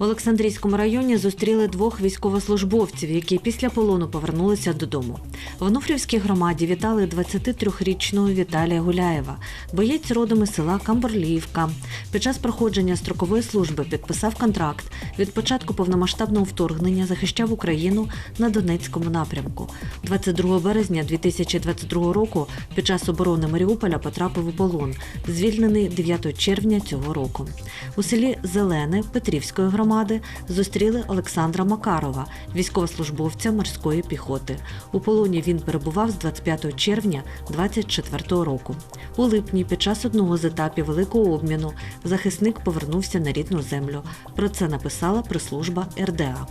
В Олександрійському районі зустріли двох військовослужбовців, які після полону повернулися додому. В Онуфрівській громаді вітали 23-річного Віталія Гуляєва, боєць родом із села Камборліївка. Під час проходження строкової служби підписав контракт. Від початку повномасштабного вторгнення захищав Україну на Донецькому напрямку. 22 березня 2022 року під час оборони Маріуполя потрапив у полон, звільнений 9 червня цього року. У селі Зелене Петрівської громади зустріли Олександра Макарова, військовослужбовця морської піхоти. У полоні він перебував з 25 червня 2024 року. У липні під час одного з етапів великого обміну захисник повернувся на рідну землю. Про це написала прес-служба РДА.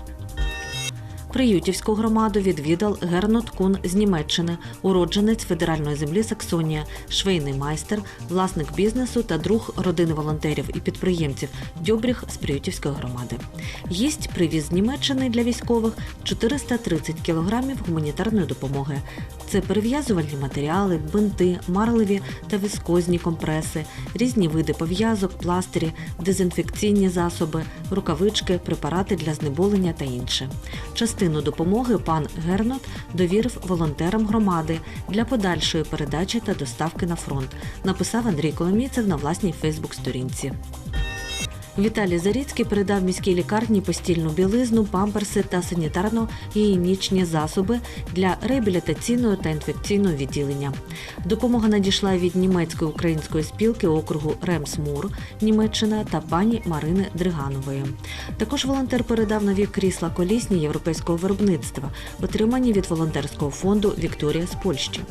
Приютівську громаду відвідав Гернот Кун з Німеччини, уродженець федеральної землі Саксонія, швейний майстер, власник бізнесу та друг родини волонтерів і підприємців Дьобріг з Приютівської громади. Їсть привіз з Німеччини для військових 430 кілограмів гуманітарної допомоги. Це перев'язувальні матеріали, бинти, марливі та віскозні компреси, різні види пов'язок, пластирі, дезінфекційні засоби, рукавички, препарати для знеболення та інше. Частину допомоги пан Гернот довірив волонтерам громади для подальшої передачі та доставки на фронт, написав Андрій Коломійцев на власній Фейсбук-сторінці. Віталій Заріцький передав міській лікарні постільну білизну, памперси та санітарно-гігієнічні засоби для реабілітаційного та інфекційного відділення. Допомога надійшла від німецької української спілки округу Ремсмур, Німеччина та пані Марини Дриганової. Також волонтер передав нові крісла колісні європейського виробництва, отримані від волонтерського фонду Вікторія з Польщі.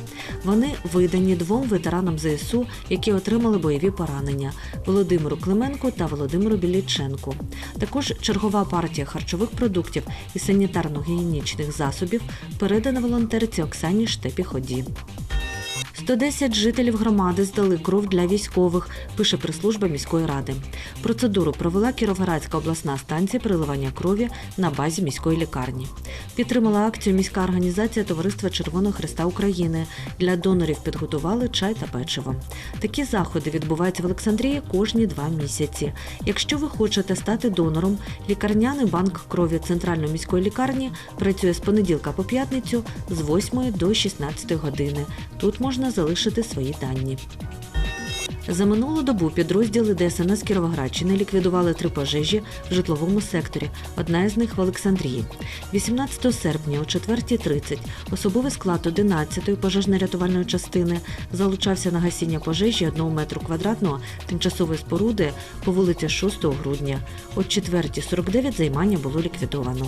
Вони видані двом ветеранам ЗСУ, які отримали бойові поранення Володимиру Клименку та Володимиру Біліченку. Також чергова партія харчових продуктів і санітарно-гігієнічних засобів передана волонтерці Оксані Штепі-Ході. 110 жителів громади здали кров для військових, пише прес-служба міської ради. Процедуру провела Кіровоградська обласна станція переливання крові на базі міської лікарні. Підтримала акцію міська організація Товариства Червоного Христа України. Для донорів підготували чай та печиво. Такі заходи відбуваються в Олександрії кожні два місяці. Якщо ви хочете стати донором, лікарняний банк крові центральної міської лікарні працює з понеділка по п'ятницю з 8 до 16 години. Тут можна залишити свої дані. За минулу добу підрозділи ДСНС Кіровоградщини ліквідували три пожежі в житловому секторі. Одна із них в Олександрії. 18 серпня о 4.30 особовий склад 11-ї пожежно-рятувальної частини залучався на гасіння пожежі 1 метру квадратного тимчасової споруди по вулиці 6 грудня. О 4.49 займання було ліквідовано.